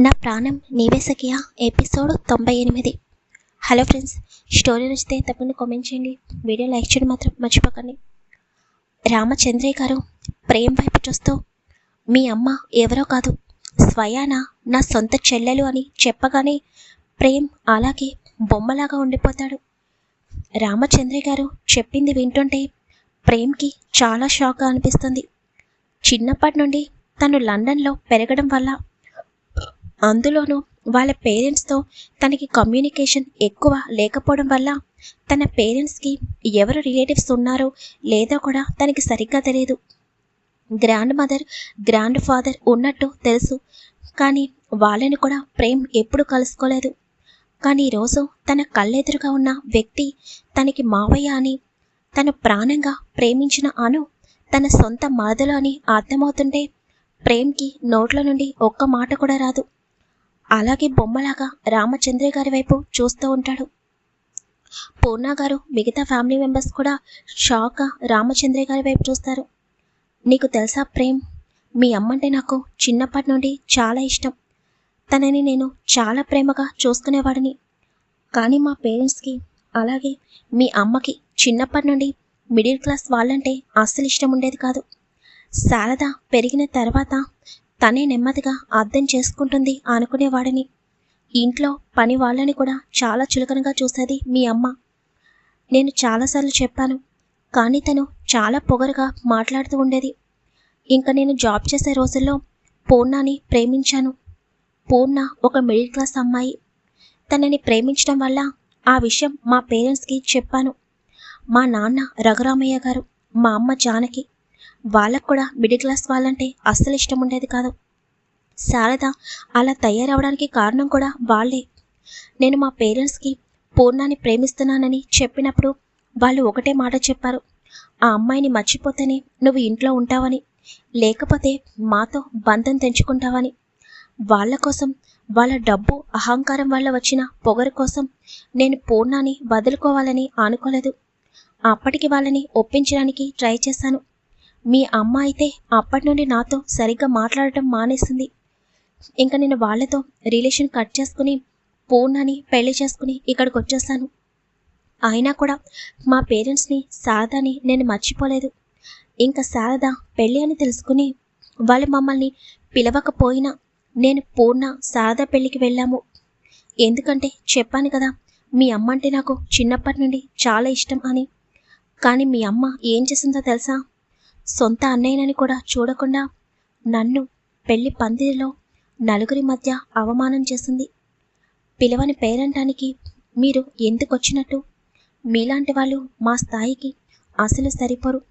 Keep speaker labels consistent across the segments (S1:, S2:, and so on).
S1: నా ప్రాణం నీవే సఖియా. ఎపిసోడ్ తొంభై ఎనిమిది. హలో ఫ్రెండ్స్ స్టోరీ నచ్చితే తప్పకుండా కామెంట్ చేయండి. వీడియో లైక్ చేయడం మాత్రం మర్చిపోకండి. రామచంద్రయ్య గారు ప్రేమ్ వైపు చూస్తూ మీ అమ్మ ఎవరో కాదు. స్వయాన నా సొంత చెల్లెలు అని చెప్పగానే ప్రేమ్ అలాగే బొమ్మలాగా ఉండిపోతాడు. రామచంద్రయ్య గారు చెప్పింది వింటుంటే ప్రేమ్కి చాలా షాక్గా అనిపిస్తుంది. చిన్నప్పటి నుండి తను లండన్లో పెరగడం వల్ల అందులోనూ వాళ్ళ పేరెంట్స్తో తనకి కమ్యూనికేషన్ ఎక్కువ లేకపోవడం వల్ల తన పేరెంట్స్కి ఎవరు రిలేటివ్స్ ఉన్నారో లేదో కూడా తనకి సరిగ్గా తెలియదు. గ్రాండ్ మదర్ గ్రాండ్ ఫాదర్ ఉన్నట్టు తెలుసు. కానీ వాళ్ళని కూడా ప్రేమ్ ఎప్పుడు కలుసుకోలేదు. కానీ ఈరోజు తన కళ్ళెదురుగా ఉన్న వ్యక్తి తనకి మావయ్య అని తను ప్రాణంగా ప్రేమించిన అను తన సొంత మరదలో అని అర్థమవుతుంటే ప్రేమ్కి నోట్ల నుండి ఒక్క మాట కూడా రాదు. అలాగే బొమ్మలాగా రామచంద్ర గారి వైపు చూస్తూ ఉంటాడు. పూర్ణ గారు మిగతా ఫ్యామిలీ మెంబర్స్ కూడా షాక్గా రామచంద్ర గారి వైపు చూస్తారు. నీకు తెలుసా ప్రేమ్? మీ అమ్మంటే నాకు చిన్నప్పటి నుండి చాలా ఇష్టం. తనని నేను చాలా ప్రేమగా చూసుకునేవాడిని. కానీ మా పేరెంట్స్కి అలాగే మీ అమ్మకి చిన్నప్పటి నుండి మిడిల్ క్లాస్ వాళ్ళంటే అస్సలు ఇష్టం ఉండేది కాదు. శారద పెరిగిన తర్వాత తనే నెమ్మదిగా అర్థం చేసుకుంటుంది అనుకునేవాడిని. ఇంట్లో పని వాళ్ళని కూడా చాలా చులకనగా చూసేది మీ అమ్మ. నేను చాలాసార్లు చెప్పాను కానీ తను చాలా పొగరుగా మాట్లాడుతూ ఉండేది. ఇంకా నేను జాబ్ చేసే రోజుల్లో పూర్ణాని ప్రేమించాను. పూర్ణ ఒక మిడిల్ క్లాస్ అమ్మాయి. తనని ప్రేమించడం వల్ల ఆ విషయం మా పేరెంట్స్కి చెప్పాను. మా నాన్న రఘురామయ్య గారు మా అమ్మ జానకి వాళ్ళకు కూడా మిడిల్ క్లాస్ వాళ్ళంటే అస్సలు ఇష్టం ఉండేది కాదు. శారద అలా తయారవడానికి కారణం కూడా వాళ్ళే. నేను మా పేరెంట్స్కి పూర్ణాన్ని ప్రేమిస్తున్నానని చెప్పినప్పుడు వాళ్ళు ఒకటే మాట చెప్పారు. ఆ అమ్మాయిని మర్చిపోతేనే నువ్వు ఇంట్లో ఉంటావని లేకపోతే మాతో బంధం తెంచుకుంటావని. వాళ్ళ కోసం వాళ్ళ డబ్బు అహంకారం వల్ల వచ్చిన పొగరు కోసం నేను పూర్ణాన్ని వదులుకోవాలని అనుకోలేదు. అప్పటికి వాళ్ళని ఒప్పించడానికి ట్రై చేశాను. మీ అమ్మ అయితే అప్పటి నుండి నాతో సరిగ్గా మాట్లాడటం మానేసింది. ఇంకా నేను వాళ్ళతో రిలేషన్ కట్ చేసుకుని పూర్ణని పెళ్ళి చేసుకుని ఇక్కడికి వచ్చేసాను అయినా కూడా మా పేరెంట్స్ని శారదాని నేను మర్చిపోలేదు. ఇంకా శారద పెళ్ళి అని తెలుసుకుని వాళ్ళు మమ్మల్ని పిలవకపోయినా నేను పూర్ణ శారద పెళ్ళికి వెళ్ళాము. ఎందుకంటే చెప్పాను కదా మీ అమ్మ అంటే నాకు చిన్నప్పటి నుండి చాలా ఇష్టం అని. కానీ మీ అమ్మ ఏం చేసిందో తెలుసా? సొంత అన్నయ్యనని కూడా చూడకుండా నన్ను పెళ్ళి పందిరిలో నలుగురి మధ్య అవమానం చేసింది. పిలవని పేరంటానికి మీరు ఎందుకు వచ్చినట్టు మీలాంటి వాళ్ళు మా స్థాయికి అసలు సరిపోరు.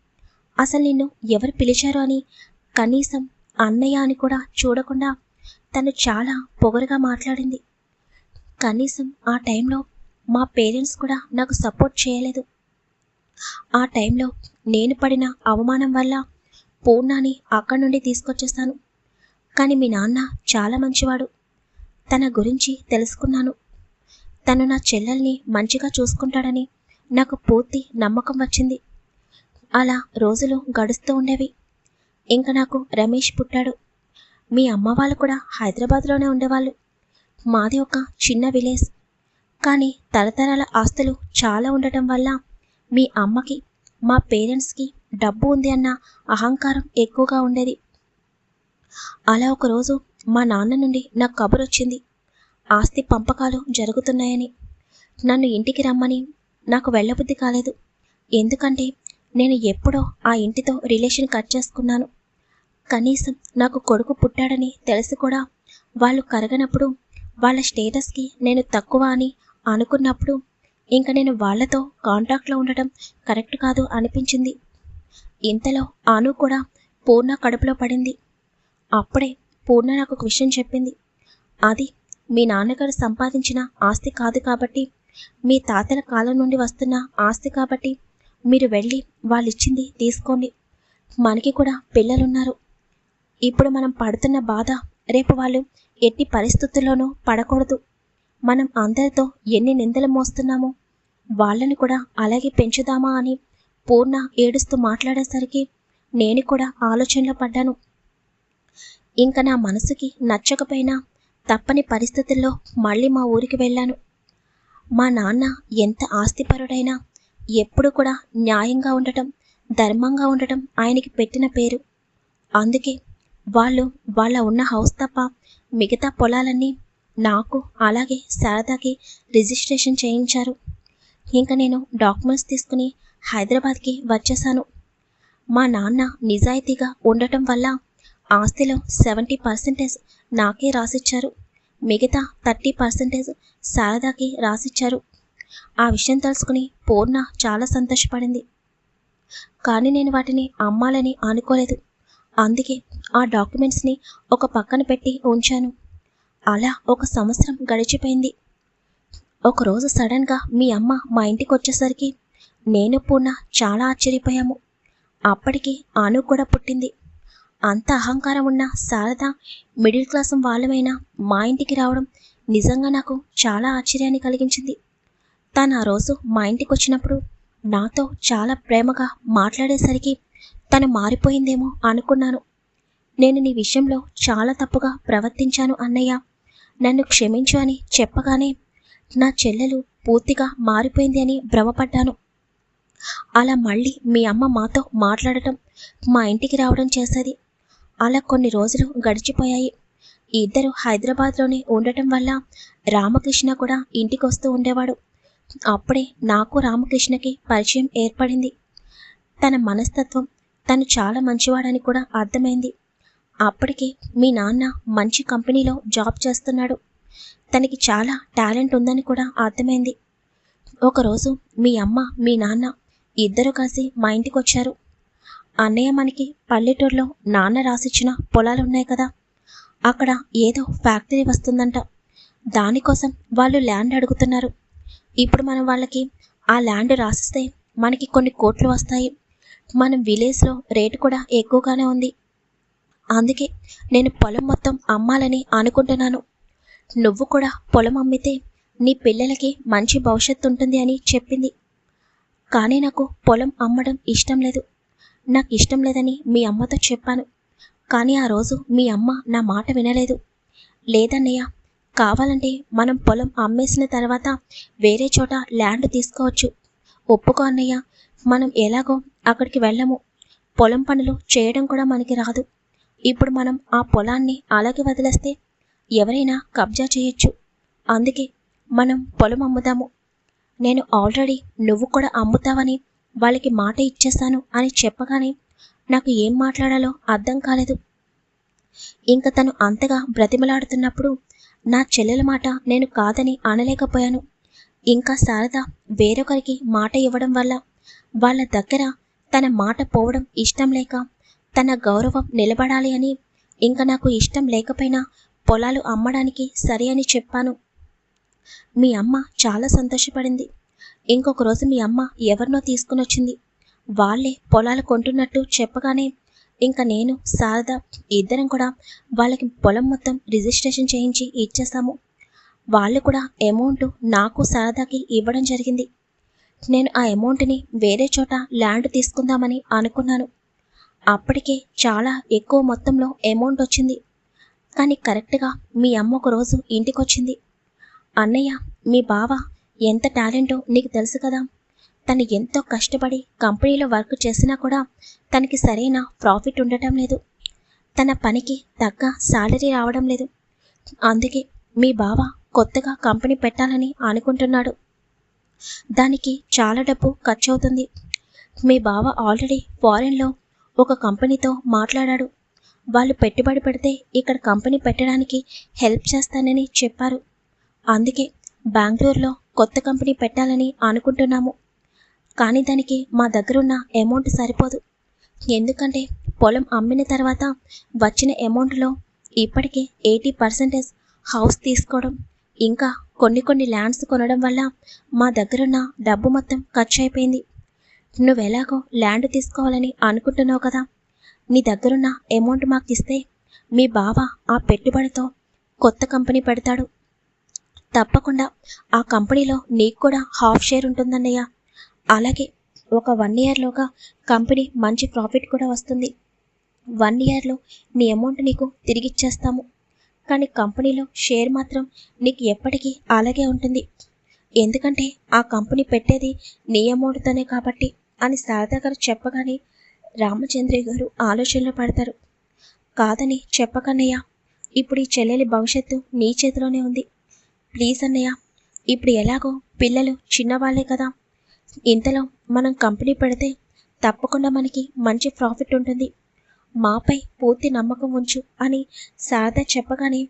S1: అసలు నిన్ను ఎవరు పిలిచారు అని కనీసం అన్నయ్య అని కూడా చూడకుండా తను చాలా పొగరుగా మాట్లాడింది. కనీసం ఆ టైంలో మా పేరెంట్స్ కూడా నాకు సపోర్ట్ చేయలేదు. ఆ టైంలో నేను పడిన అవమానం వల్ల పూర్ణాని అక్కడి నుండి తీసుకొచ్చేస్తాను. కానీ మీ నాన్న చాలా మంచివాడు. తన గురించి తెలుసుకున్నాను. తను నా చెల్లెల్ని మంచిగా చూసుకుంటాడని నాకు పూర్తి నమ్మకం వచ్చింది. అలా రోజులు గడుస్తూ ఉండేవి. ఇంకా నాకు రమేష్ పుట్టాడు. మీ అమ్మ వాళ్ళు కూడా హైదరాబాద్లోనే ఉండేవాళ్ళు. మాది ఒక చిన్న విలేజ్. కానీ తరతరాల ఆస్తులు చాలా ఉండటం వల్ల మీ అమ్మకి మా పేరెంట్స్కి డబ్బు ఉంది అన్న అహంకారం ఎక్కువగా ఉండేది. అలా ఒకరోజు మా నాన్న నుండి నాకు కబురు వచ్చింది ఆస్తి పంపకాలు జరుగుతున్నాయని. నన్ను ఇంటికి రమ్మని నాకు వెళ్ళబుద్ధి కాలేదు. ఎందుకంటే నేను ఎప్పుడో ఆ ఇంటితో రిలేషన్ కట్ చేసుకున్నాను. కనీసం నాకు కొడుకు పుట్టాడని తెలిసి కూడా వాళ్ళు కరగనప్పుడు వాళ్ళ స్టేటస్కి నేను తక్కువ అని అనుకున్నప్పుడు ఇంకా నేను వాళ్ళతో కాంటాక్ట్లో ఉండటం కరెక్ట్ కాదు అనిపించింది. ఇంతలో ఆను కూడా పూర్ణ కడుపులో పడింది. అప్పుడే పూర్ణ నాకు ఒక విషయం చెప్పింది. అది మీ నాన్నగారు సంపాదించిన ఆస్తి కాదు కాబట్టి మీ తాతల కాలం నుండి వస్తున్న ఆస్తి కాబట్టి మీరు వెళ్ళి వాళ్ళు ఇచ్చింది తీసుకోండి. మనకి కూడా పిల్లలున్నారు. ఇప్పుడు మనం పడుతున్న బాధ రేపు వాళ్ళు ఎట్టి పరిస్థితుల్లోనూ పడకూడదు. మనం అందరితో ఎన్ని నిందలు మోస్తున్నామో వాళ్ళని కూడా అలాగే పెంచుదామా అని పూర్ణ ఏడుస్తూ మాట్లాడేసరికి నేను కూడా ఆలోచనలో పడ్డాను. ఇంకా నా మనసుకి నచ్చకపోయినా తప్పని పరిస్థితుల్లో మళ్ళీ మా ఊరికి వెళ్ళాను. మా నాన్న ఎంత ఆస్తిపరుడైనా ఎప్పుడు కూడా న్యాయంగా ఉండటం ధర్మంగా ఉండటం ఆయనకి పెట్టిన పేరు. అందుకే వాళ్ళు వాళ్ళ ఉన్న హౌస్ తప్ప మిగతా పొలాలన్నీ నాకు అలాగే శారదాకి రిజిస్ట్రేషన్ చేయించారు. ఇంకా నేను డాక్యుమెంట్స్ తీసుకుని హైదరాబాద్కి వచ్చేసాను మా నాన్న నిజాయితీగా ఉండటం వల్ల ఆస్తిలో సెవెంటీ పర్సెంటేజ్ నాకే రాసిచ్చారు. మిగతా థర్టీ పర్సెంటేజ్ శారదాకి రాసిచ్చారు. ఆ విషయం తెలుసుకుని పూర్ణ చాలా సంతోషపడింది. కానీ నేను వాటిని అమ్మాలని అనుకోలేదు. అందుకే ఆ డాక్యుమెంట్స్ని ఒక పక్కన పెట్టి ఉంచాను. అలా ఒక సంవత్సరం గడిచిపోయింది. ఒకరోజు సడన్గా మీ అమ్మ మా ఇంటికి వచ్చేసరికి నేను పూర్ణ చాలా ఆశ్చర్యపోయాము. అప్పటికి ఆను కూడా పుట్టింది. అంత అహంకారం ఉన్న శారద మిడిల్ క్లాస్ వాళ్ళమైనా మా ఇంటికి రావడం నిజంగా నాకు చాలా ఆశ్చర్యాన్ని కలిగించింది. తను ఆ రోజు మా ఇంటికి వచ్చినప్పుడు నాతో చాలా ప్రేమగా మాట్లాడేసరికి తను మారిపోయిందేమో అనుకున్నాను. నేను నీ విషయంలో చాలా తప్పుగా ప్రవర్తించాను అన్నయ్య. నన్ను క్షమించు అని చెప్పగానే నా చెల్లెలు పూర్తిగా మారిపోయింది అని భ్రమపడ్డాను. అలా మళ్ళీ మీ అమ్మ మాతో మాట్లాడటం మా ఇంటికి రావడం చేసేది. అలా కొన్ని రోజులు గడిచిపోయాయి. ఇద్దరు హైదరాబాద్లోనే ఉండటం వల్ల రామకృష్ణ కూడా ఇంటికి వస్తూ ఉండేవాడు. అప్పుడే నాకు రామకృష్ణకి పరిచయం ఏర్పడింది. తన మనస్తత్వం తను చాలా మంచివాడని కూడా అర్థమైంది. అప్పటికే మీ నాన్న మంచి కంపెనీలో జాబ్ చేస్తున్నాడు. తనకి చాలా టాలెంట్ ఉందని కూడా అర్థమైంది. ఒకరోజు మీ అమ్మ మీ నాన్న ఇద్దరు కలిసి మా ఇంటికి వచ్చారు. అన్నయ్య మనకి పల్లెటూరులో నాన్న రాసిచ్చిన పొలాలు ఉన్నాయి కదా. అక్కడ ఏదో ఫ్యాక్టరీ వస్తుందంట. దానికోసం వాళ్ళు ల్యాండ్ అడుగుతున్నారు. ఇప్పుడు మనం వాళ్ళకి ఆ ల్యాండ్ రాసిస్తే మనకి కొన్ని కోట్లు వస్తాయి. మనం విలేజ్లో రేటు కూడా ఎక్కువగానే ఉంది. అందుకే నేను పొలం మొత్తం అమ్మాలని అనుకుంటున్నాను. నువ్వు కూడా పొలం అమ్మితే నీ పిల్లలకి మంచి భవిష్యత్తు ఉంటుంది అని చెప్పింది. కానీ నాకు పొలం అమ్మడం ఇష్టం లేదు. నాకు ఇష్టం లేదని మీ అమ్మతో చెప్పాను. కానీ ఆ రోజు మీ అమ్మ నా మాట వినలేదు. లేదన్నయ్య కావాలంటే మనం పొలం అమ్మేసిన తర్వాత వేరే చోట ల్యాండ్ తీసుకోవచ్చు. ఒప్పుకో అన్నయ్య మనం ఎలాగో అక్కడికి వెళ్ళము. పొలం పనులు చేయడం కూడా మనకి రాదు. ఇప్పుడు మనం ఆ పొలాన్ని అలాగే వదిలేస్తే ఎవరైనా కబ్జా చేయొచ్చు. అందుకే మనం పొలం అమ్ముదాము నేను ఆల్రెడీ నువ్వు కూడా అమ్ముతావని వాళ్ళకి మాట ఇచ్చేస్తాను అని చెప్పగానే నాకు ఏం మాట్లాడాలో అర్థం కాలేదు. ఇంకా తను అంతగా బ్రతిమలాడుతున్నప్పుడు నా చెల్లెల మాట నేను కాదని అనలేకపోయాను. ఇంకా శారద వేరొకరికి మాట ఇవ్వడం వల్ల వాళ్ళ దగ్గర తన మాట పోవడం ఇష్టం లేక తన గౌరవం నిలబడాలి అని ఇంకా నాకు ఇష్టం లేకపోయినా పొలాలు అమ్మడానికి సరి అని చెప్పాను. మీ అమ్మ చాలా సంతోషపడింది. ఇంకొక రోజు మీ అమ్మ ఎవరినో తీసుకుని వచ్చింది. వాళ్ళే పొలాలు కొంటున్నట్టు చెప్పగానే ఇంకా నేను శారద ఇద్దరం కూడా వాళ్ళకి పొలం మొత్తం రిజిస్ట్రేషన్ చేయించి ఇచ్చేసాము వాళ్ళు కూడా అమౌంట్ నాకు శారదాకి ఇవ్వడం జరిగింది. నేను ఆ అమౌంట్ని వేరే చోట ల్యాండ్ తీసుకుందామని అనుకున్నాను. అప్పటికే చాలా ఎక్కువ మొత్తంలో అమౌంట్ వచ్చింది. కానీ కరెక్ట్గా మీ అమ్మ ఒక రోజు అన్నయ్య మీ బావ ఎంత టాలెంటో నీకు తెలుసు కదా. తను ఎంతో కష్టపడి కంపెనీలో వర్క్ చేసినా కూడా తనకి సరైన ప్రాఫిట్ ఉండటం లేదు. తన పనికి తగ్గ శాలరీ రావడం లేదు. అందుకే మీ బావ కొత్తగా కంపెనీ పెట్టాలని అనుకుంటున్నాడు. దానికి చాలా డబ్బు ఖర్చు అవుతుంది మీ బావ ఆల్రెడీ ఫారెన్లో ఒక కంపెనీతో మాట్లాడాడు. వాళ్ళు పెట్టుబడి పెడితే ఇక్కడ కంపెనీ పెట్టడానికి హెల్ప్ చేస్తానని చెప్పారు. అందుకే బెంగళూరులో కొత్త కంపెనీ పెట్టాలని అనుకుంటున్నాము. కానీ దానికి మా దగ్గరున్న అమౌంట్ సరిపోదు. ఎందుకంటే పొలం అమ్మిన తర్వాత వచ్చిన అమౌంట్లో ఇప్పటికే ఎయిటీ పర్సెంటేజ్ హౌస్ తీసుకోవడం ఇంకా కొన్ని కొన్ని ల్యాండ్స్ కొనడం వల్ల మా దగ్గరున్న డబ్బు మొత్తం ఖర్చు అయిపోయింది. నువ్వెలాగో ల్యాండ్ తీసుకోవాలని అనుకుంటున్నావు కదా? నీ దగ్గరున్న అమౌంట్ మాకు ఇస్తే మీ బావ ఆ పెట్టుబడితో కొత్త కంపెనీ పెడతాడు. తప్పకుండా ఆ కంపెనీలో నీకు కూడా హాఫ్ షేర్ ఉంటుందన్నయ్య. అలాగే ఒక వన్ ఇయర్లోగా కంపెనీ మంచి ప్రాఫిట్ కూడా వస్తుంది. వన్ ఇయర్లో నీ అమౌంట్ నీకు తిరిగిచ్చేస్తాము కానీ కంపెనీలో షేర్ మాత్రం నీకు ఎప్పటికీ అలాగే ఉంటుంది. ఎందుకంటే ఆ కంపెనీ పెట్టేది నీ అమౌంట్తోనే కాబట్టి అని శారదా గారు చెప్పగానే రామచంద్రయ్య గారు ఆలోచనలో పడతారు. కాదని చెప్పకన్నయ్య ఇప్పుడు ఈ చెల్లెలి భవిష్యత్తు నీ చేతిలోనే ఉంది. ప్లీజ్ అన్నయ్య ఇప్పుడు ఎలాగో పిల్లలు చిన్నవాళ్ళే కదా. ఇంతలో మనం కంపెనీ పెడితే తప్పకుండా మనకి మంచి ప్రాఫిట్ ఉంటుంది. మాపై పూర్తి నమ్మకం ఉంచు అని శారద చెప్పగానే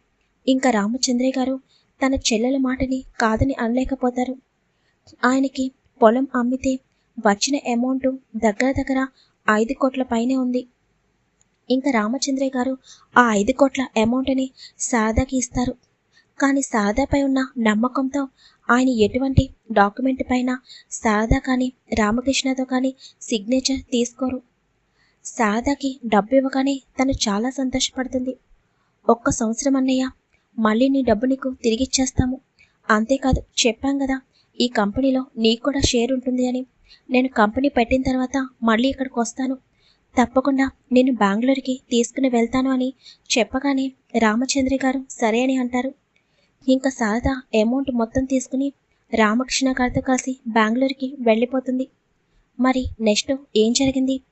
S1: ఇంకా రామచంద్రయ్య గారు తన చెల్లెల మాటని కాదని అనలేకపోతారు. ఆయనకి పొలం అమ్మితే వచ్చిన అమౌంట్ దగ్గర దగ్గర ఐదు కోట్ల పైనే ఉంది. ఇంకా రామచంద్రయ్య గారు ఆ ఐదు కోట్ల అమౌంట్ని శారదాకి ఇస్తారు. కానీ శారదాపై ఉన్న నమ్మకంతో ఆయన ఎటువంటి డాక్యుమెంట్ పైన శారదా కానీ రామకృష్ణతో కానీ సిగ్నేచర్ తీసుకోరు. శారదాకి డబ్బు ఇవ్వగానే తను చాలా సంతోషపడుతుంది. ఒక్క సంవత్సరం అన్నయ్య మళ్ళీ నీ డబ్బు నీకు తిరిగిచ్చేస్తాము అంతేకాదు చెప్పాం కదా ఈ కంపెనీలో నీకు కూడా షేర్ ఉంటుంది అని. నేను కంపెనీ పెట్టిన తర్వాత మళ్ళీ ఇక్కడికి వస్తాను. తప్పకుండా నేను బెంగళూరుకి తీసుకుని వెళ్తాను అని చెప్పగానే రామచంద్రి గారు సరే అని అంటారు. ఇంకా శారద అమౌంట్ మొత్తం తీసుకుని రామకృష్ణ గారితో కలిసి బెంగళూరుకి వెళ్ళిపోతుంది. మరి నెక్స్ట్ ఏం జరిగింది?